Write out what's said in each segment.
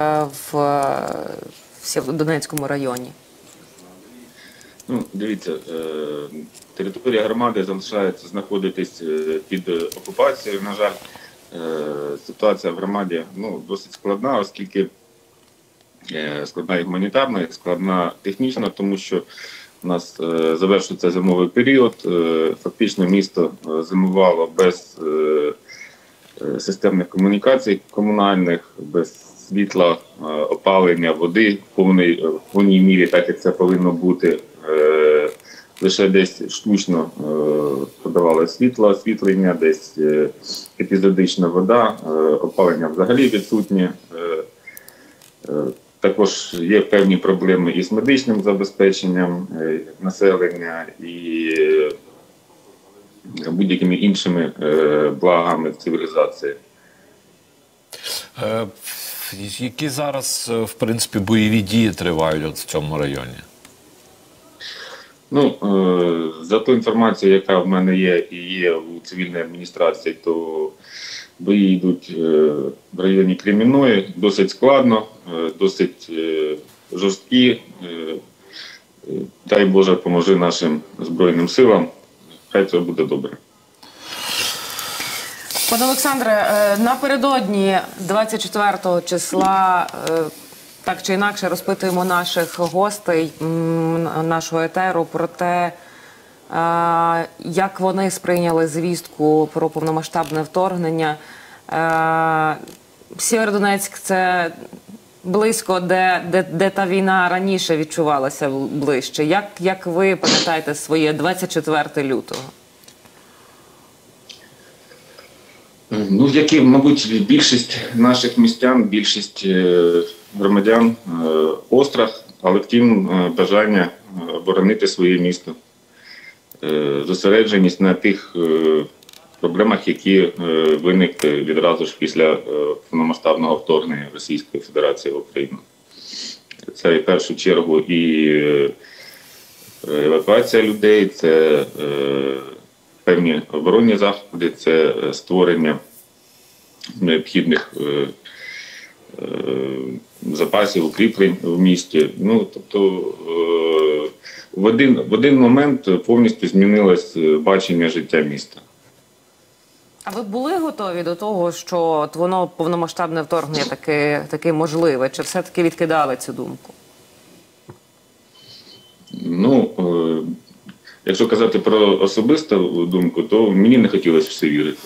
е, в, е, в Сєвєродонецькому районі? Ну, дивіться, е, територія громади залишається знаходитись під окупацією. На жаль, ситуація в громаді ну, досить складна, оскільки складна і гуманітарна, і складна технічна, тому що у нас завершується зимовий період. Фактично місто зимувало без системних комунікацій комунальних, без світла, е, опалення, води в повній, в повній мірі, так як це повинно бути. Е, Лише десь штучно е, подавали світло, освітлення, десь е, епізодична вода, е, опалення взагалі відсутнє. Е, е, також є певні проблеми із медичним забезпеченням е, населення і е, будь-якими іншими е, благами цивілізації. Які зараз, е, в принципі, бойові дії тривають от в цьому районі? Ну, е, за ту інформацію, яка в мене є і є у цивільній адміністрації, то бої йдуть е, в районі Кремінної досить складно, досить жорсткі. Дай Боже, поможи нашим Збройним силам. Хай це буде добре. Пане Олександре, е, напередодні 24 числа е, так чи інакше розпитуємо наших гостей нашого етеру про те, е, як вони сприйняли звістку про повномасштабне вторгнення. Сєвєродонецьк – це близько, де, де, де та війна раніше відчувалася ближче. Як, як ви пам'ятаєте своє 24 лютого? Ну, як і, мабуть, більшість наших містян, більшість е, громадян, е, острах, але втім е, бажання оборонити своє місто, зосередженість на тих проблемах, які виникли відразу ж після повномасштабного вторгнення Російської Федерації в Україну. Це в першу чергу і евакуація людей, це певні оборонні заходи, це е, створення необхідних е, е, запасів, укріплень в місті. Ну, тобто е, в один, в один момент повністю змінилось бачення життя міста. А ви були готові до того, що от воно повномасштабне вторгнення таке, таке можливе? Чи все-таки відкидали цю думку? Ну, якщо казати про особисту думку, то мені не хотілося в це вірити.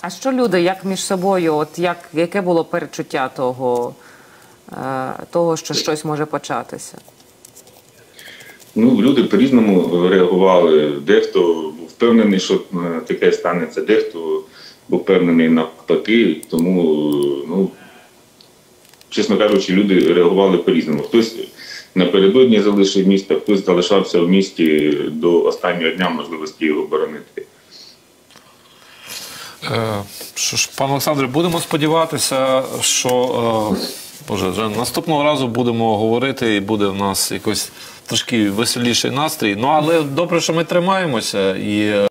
А що люди, як між собою, от як, яке було перечуття того, е, того, що щось може початися? Ну, люди по-різному реагували. Дехто був впевнений, що е, таке станеться, дехто був впевнений навпаки. Тому, ну, чесно кажучи, люди реагували по-різному. Хтось напередодні залишив місто, хтось залишався в місті до останнього дня можливості його оборонити. Е, Що ж, пане Олександре, будемо сподіватися, що е, Боже, вже наступного разу будемо говорити, і буде в нас якось трошки веселіший настрій. Ну але добре, що ми тримаємося і. е,